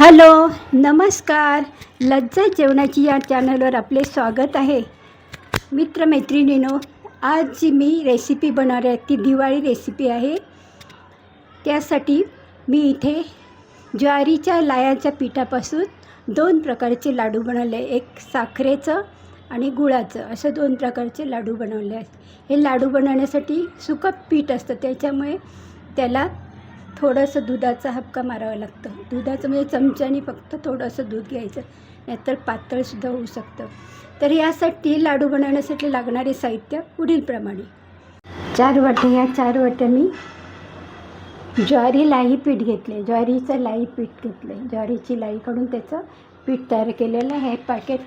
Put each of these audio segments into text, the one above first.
Hello नमस्कार. लज्जत जेवणाची या चॅनलवर आपले स्वागत आहे. मित्रमैत्रिणीनो आज जी मी रेसिपी बनवणार आहे ती दिवाळी रेसिपी आहे. त्यासाठी मी इथे ज्वारीच्या लायाच्या पिठापासून दोन प्रकारचे लाडू बनवले एक साखरेचं आणि गुळाचं. असं दोन प्रकारचे लाडू बनवले आहेत. हे लाडू बनवण्यासाठी सुकं पीठ असतं. त्याच्यामुळे त्याला थोडंसं दुधाचा हबका मारावा लागतं. दुधाचं म्हणजे चमच्याने फक्त थोडंसं दूध घ्यायचं नाहीतर पातळसुद्धा होऊ शकतं. तर यासाठी लाडू बनवण्यासाठी लागणारे साहित्य पुढीलप्रमाणे चार वाटे या चार वाट्या मी ज्वारी लाई पीठ घेतले. ज्वारीचं लाई पीठ घेतले. ज्वारीची लाही काढून त्याचं पीठ तयार केलेलं आहे. हे पॅकेट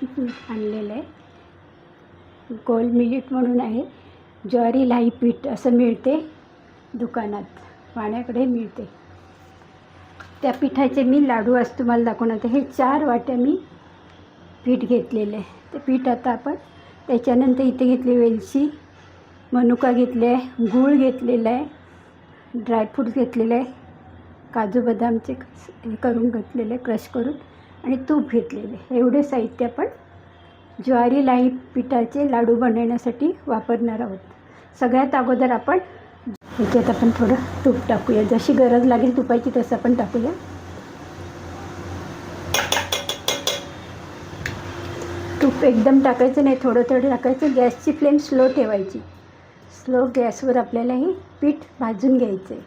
आणलेलं आहे. गोल मिलिट म्हणून आहे. ज्वारी लाई पीठ असं मिळते दुकानात. पाण्याकडे मिळते. त्या पिठाचे मी लाडू आज तुम्हाला दाखवणार हे चार वाट्या मी पीठ घेतलेले आहे. ते पीठ आता आपण त्याच्यानंतर इथे घेतली वेलची मनुका घेतले आहे गूळ घेतलेला आहे ड्रायफ्रूट्स घेतलेले आहे काजू बदामचे हे करून घेतलेले क्रश करून आणि तूप घेतलेले एवढे साहित्य आपण ज्वारी लाई पिठाचे लाडू बनवण्यासाठी वापरणार आहोत. सगळ्यात अगोदर आपण ह्याच्यात आपण थोडं तूप टाकूया. जशी गरज लागेल तुपायची तसं आपण टाकूया. तूप एकदम टाकायचं नाही थोडं थोडं टाकायचं. गॅसची फ्लेम स्लो ठेवायची. स्लो गॅसवर आपल्याला हे पीठ भाजून घ्यायचं आहे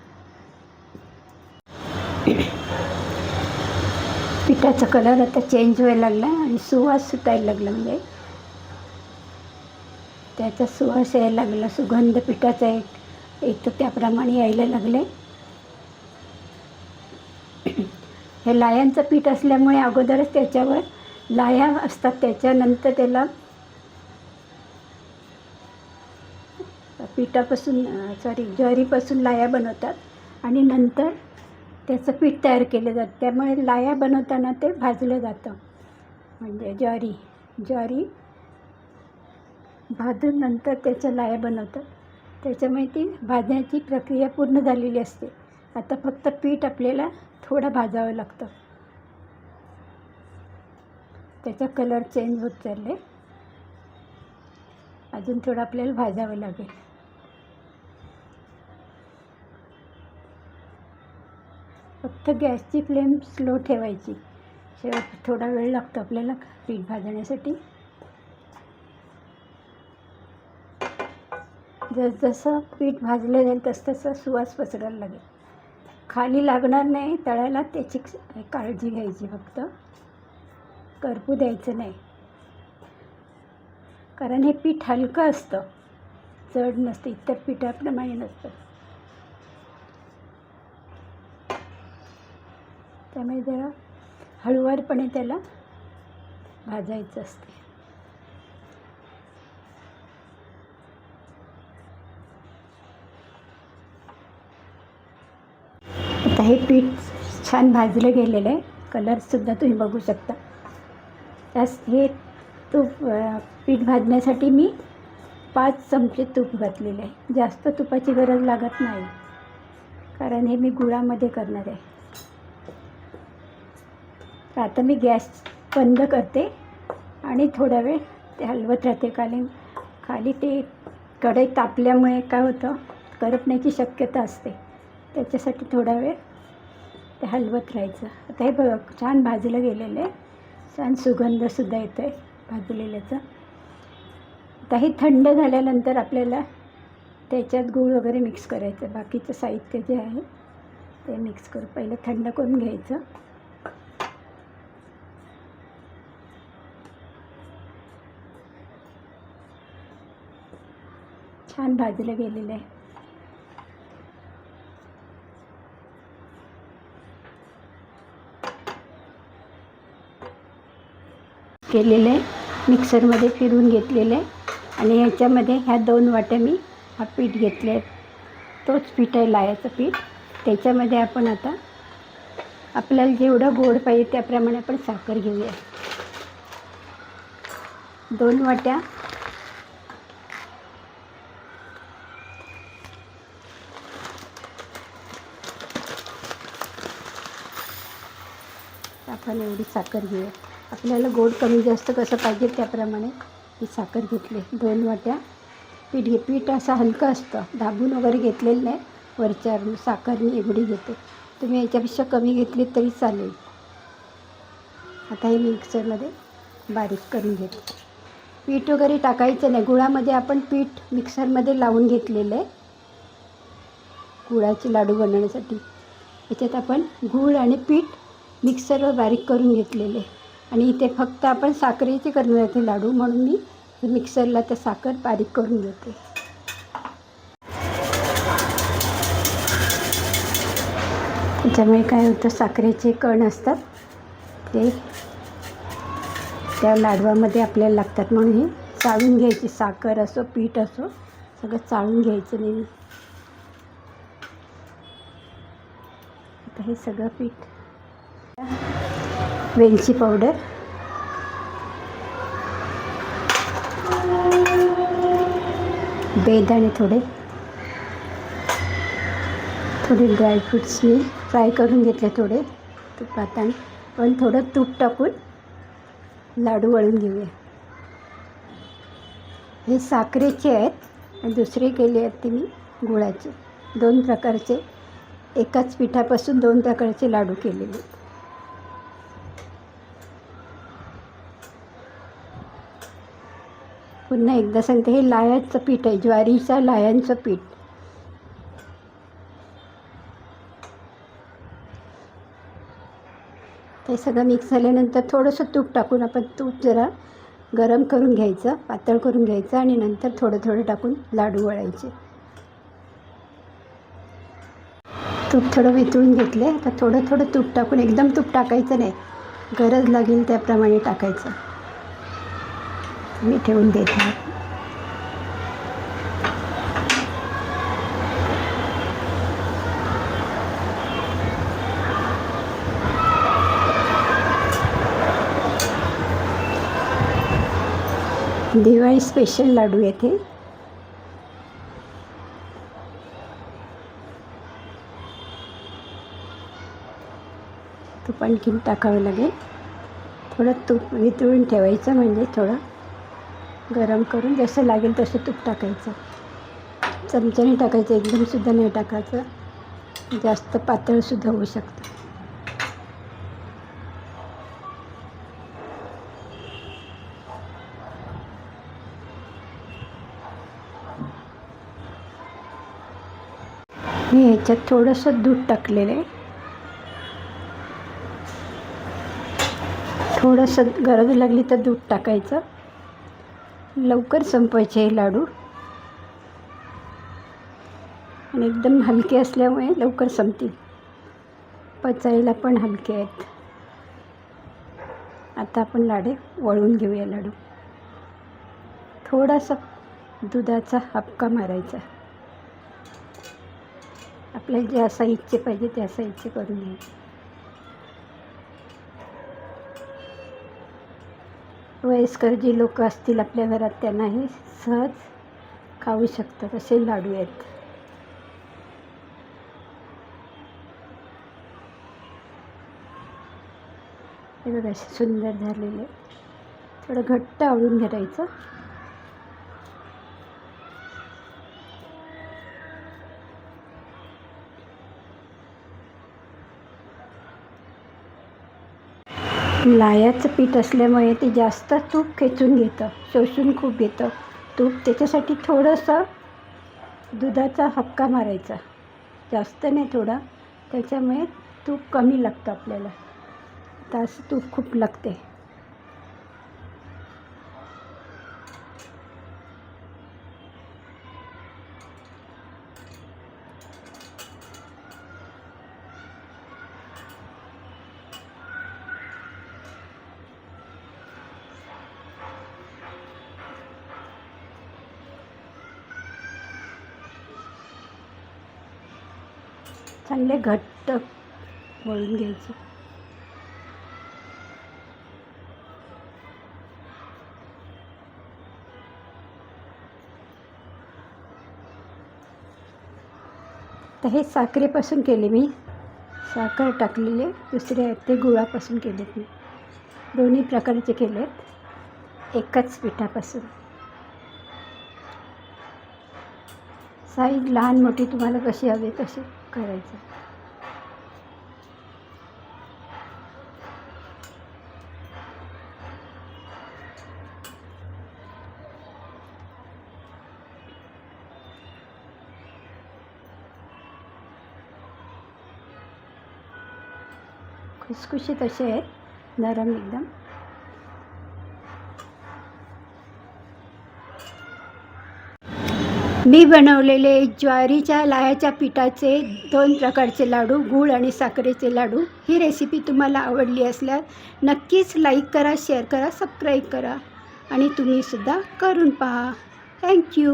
पिठाचा कलर आता चेंज व्हायला लागला आणि सुवास सुटायला लागला म्हणजे. त्याचा सुवास यायला लागला. सुगंध पिठाचा एक एक तर त्याप्रमाणे यायला लागले. हे लायांचं पीठ असल्यामुळे अगोदरच त्याच्यावर लाया असतात. त्याच्यानंतर त्याला पिठापासून सॉरी ज्वारीपासून लाया बनवतात आणि नंतर त्याचं पीठ तयार केलं जातं. त्यामुळे लाया बनवताना ते भाजलं जातं. म्हणजे ज्वारी ज्वारी भाजून नंतर त्याच्या लाया बनवतात. त्याच्यामुळे ती भाजण्याची प्रक्रिया पूर्ण झालेली असते. आता फक्त पीठ आपल्याला थोडं भाजावं लागतं. त्याचा कलर चेंज होत चालले अजून थोडं आपल्याला भाजावं लागेल. फक्त गॅसची फ्लेम स्लो ठेवायची. शेवट थोडा वेळ लागतो आपल्याला पीठ भाजण्यासाठी. जसजसं पीठ भाजलं जाईल तसतसं सुवास पसरायला लागेल. खाली लागणार नाही तळायला त्याची काळजी घ्यायची फक्त. करपू द्यायचं नाही. कारण हे पीठ हलकं असतं. जड नसतं इतर पिठाप्रमाणे नसतं. त्यामुळे जरा हळूवारपणे त्याला भाजायचं असते. हे पीठ छान भाजलं गेलेलं आहे. कलरसुद्धा तुम्ही बघू शकता. त्यास हे तूप पीठ भाजण्यासाठी मी पाच चमचे तूप घातलेले आहे. जास्त तुपाची गरज लागत नाही. कारण हे मी गुळामध्ये करणार आहे. तर आता मी गॅस बंद करते आणि थोडा वेळ ते हलवत राहते. खाली खाली ते कढई तापल्यामुळे काय होतं करपण्याची शक्यता असते. त्याच्यासाठी थोडा वेळ ते हलवत राहायचं. आता हे बघ छान भाजलं गेलेलं आहे. छान सुगंधसुद्धा येतो आहे भाजलेल्याचा. आता हे थंड झाल्यानंतर आपल्याला त्याच्यात गूळ वगैरे मिक्स करायचं. बाकीचं साहित्य जे आहे ते मिक्स करू. पहिलं थंड करून घ्यायचं. छान भाजलं गेलेलं आहे. केलेलं आहे मिक्सरमध्ये फिरून घेतलेलं आहे आणि ह्याच्यामध्ये ह्या दोन वाट्या मी हा पीठ घेतले आहे तोच पीठ आहे लायाचं पीठ. त्याच्यामध्ये आपण आता आपल्याला जेवढं गोड पाहिजे त्याप्रमाणे आपण साखर घेऊया. दोन वाट्या आपण एवढी साखर घेऊया. आपल्याला गोड कमी जास्त कसं पाहिजे त्याप्रमाणे ही साखर घेतली. दोन वाट्या. पीठ घे पीठ असं हलकं असतं. दाबून वगैरे घेतलेलं नाही. वरच्या साखर मी एवढी घेते. तुम्ही याच्यापेक्षा कमी घेतली तरी चालेल. आता हे मिक्सरमध्ये बारीक करून घेते. पीठ वगैरे टाकायचं नाही. गुळामध्ये आपण पीठ मिक्सरमध्ये लावून घेतलेलं आहे. गुळाचे लाडू बनवण्यासाठी. याच्यात आपण गूळ आणि पीठ मिक्सरवर बारीक करून घेतलेले आणि इथे फक्त आपण साखरेचे करणार ते लाडू म्हणून मी मिक्सरला त्या साखर बारीक करून घेते. त्याच्यामुळे काय होतं साखरेचे कण असतात ते त्या लाडवामध्ये आपल्याला लागतात. म्हणून हे चाळून घ्यायची साखर असो पीठ असो सगळं चाळून घ्यायचं नाही आता हे सगळं पीठ वेलची पावडर. बेदाणे थोडे. थोडे ड्रायफ्रुट्स मी फ्राय करून घेतले थोडे तुपात आणि पण थोडं तूप टाकून लाडू वळून घेऊया. हे साखरेचे आहेत आणि दुसरे केले आहेत ते मी गुळाचे. दोन प्रकारचे. एकाच पिठापासून दोन प्रकारचे लाडू केलेले पुन्हा एकदा सांगते हे लायाचं पीठ आहे ज्वारीचा लायांचं पीठ. ते सगळं मिक्स झाल्यानंतर थोडंसं तूप टाकून आपण तूप जरा गरम करून घ्यायचं पातळ करून घ्यायचं आणि नंतर थोडं थोडं टाकून लाडू वळायचे. तूप थोडं वितळून घेतले आता थोडं थोडं तूप टाकून एकदम तूप टाकायचं नाही. गरज लागेल त्याप्रमाणे टाकायचं. मी ठेवून देते. दिवाळी स्पेशल लाडू येथे तूप आणखीन टाकावं लागेल. थोडं तूप वितळून ठेवायचं म्हणजे थोडं गरम करून जसं लागेल तसं तूप टाकायचं. चमच्याने टाकायचं एकदमसुद्धा नाही टाकायचं. जास्त पातळसुद्धा होऊ शकतं. मी ह्याच्यात थोडंसं दूध टाकलेलं आहे. थोडंसं गरज लागली तर दूध टाकायचं. लवकर संपवायचे हे लाडू. आणि एकदम हलके असल्यामुळे लवकर संपतील. पचायला पण हलके आहेत. आता आपण लाडे वळून घेऊया लाडू. थोडासा दुधाचा हपका मारायचा. आपल्याला ज्या साईजचे पाहिजे त्या साईजचे करून घ्यायचे. वयस्कर जी लोक असतील आपल्या घरात त्यांनाही सहज खाऊ शकतात असे लाडू आहेत. हे बघा असे सुंदर झालेले. थोडं घट्ट आवळून घरायचं लायाचं पीठ असल्यामुळे ते जास्त तूप खेचून घेतं शोषून खूप घेतं. तूप त्याच्यासाठी थोडंसं दुधाचा हक्का मारायचा. जास्त नाही थोडा त्याच्यामुळे तूप कमी लागतं आपल्याला. तास तूप खूप लागते चांगले घट्ट वळून घ्यायचे. तर हे साखरेपासून केले मी. साखर टाकलेले दुसरे आहेत ते गुळापासून केलेत मी. दोन्ही प्रकारचे केलेत. एकाच पिठापासून. साईज लहान मोठी तुम्हाला कशी हवी तशी. करायचं. खुसखुशीत असे आहेत नरम एकदम. मी बनवलेले ज्वारीच्या लाह्याच्या पिठाचे दोन प्रकारचे लाडू गूळ आणि साखरेचे लाडू. ही रेसिपी तुम्हाला आवडली असल्यास नक्कीच लाईक करा शेअर करा सबस्क्राईब करा आणि तुम्हीसुद्धा करून पहा. थँक्यू